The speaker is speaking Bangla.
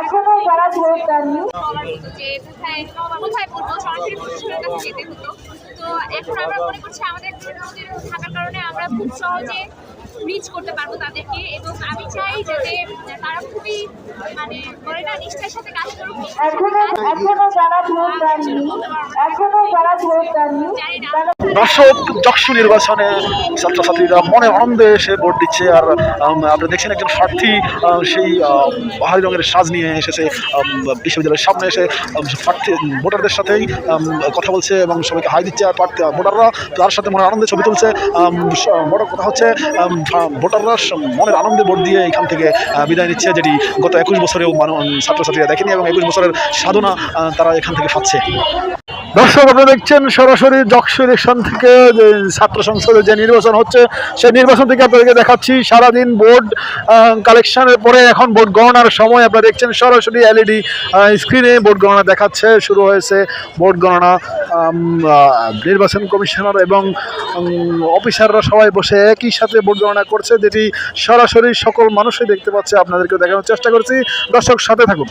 এখনও যারা ভোট দেননি কোথায় পড়ব সরাসরি প্রশাসনের যেতে হতো তো এখন আমরা মনে করছি আমাদের টেকনোলজি থাকার কারণে আমরা খুব সহজে রিচ করতে পারব তাদেরকে এবং আমি চাই যাতে তারা খুবই মানে বলে না নিষ্ঠার সাথে কাজ করুক এখনও এখনও যারা ভোট দেননি এখনও যারা ভোট দেননি দর্শক যক্ষু নির্বাচনে ছাত্রছাত্রীরা মনে আনন্দে এসে ভোট দিচ্ছে আর আপনারা দেখছেন একজন প্রার্থী সেই আহ, বাহারি রঙের সাজ নিয়ে এসেছে বিশ্ববিদ্যালয়ের সামনে এসে প্রার্থী ভোটারদের সাথেই কথা বলছে এবং সবাইকে হাই দিচ্ছে আর ভোটাররা তার সাথে মনে আনন্দে ছবি তুলছে। বড় কথা হচ্ছে ভোটাররা মনের আনন্দে ভোট দিয়ে এখান থেকে বিদায় নিচ্ছে, যেটি গত একুশ বছরেও মানুষ ছাত্রছাত্রীরা দেখেনি এবং একুশ বছরের সাধনা তারা এখান থেকে পাচ্ছে দর্শক, আপনারা দেখছেন সরাসরি যক্ষু ইলেকশন থেকে ছাত্র সংসদের যে নির্বাচন হচ্ছে, সেই নির্বাচন থেকে আপনাদেরকে দেখাচ্ছি, সারাদিন বোর্ড কালেকশনের পরে এখন ভোট গণনার সময়। আপনারা দেখছেন সরাসরি এলইডি স্ক্রিনে ভোট গণনা দেখাচ্ছে, শুরু হয়েছে ভোট গণনা। নির্বাচন কমিশনার এবং অফিসাররা সবাই বসে একই সাথে ভোট গণনা করছে, যেটি সরাসরি সকল মানুষই দেখতে পাচ্ছে। আপনাদেরকে দেখানোর চেষ্টা করছি। দর্শক, সাথে থাকুন।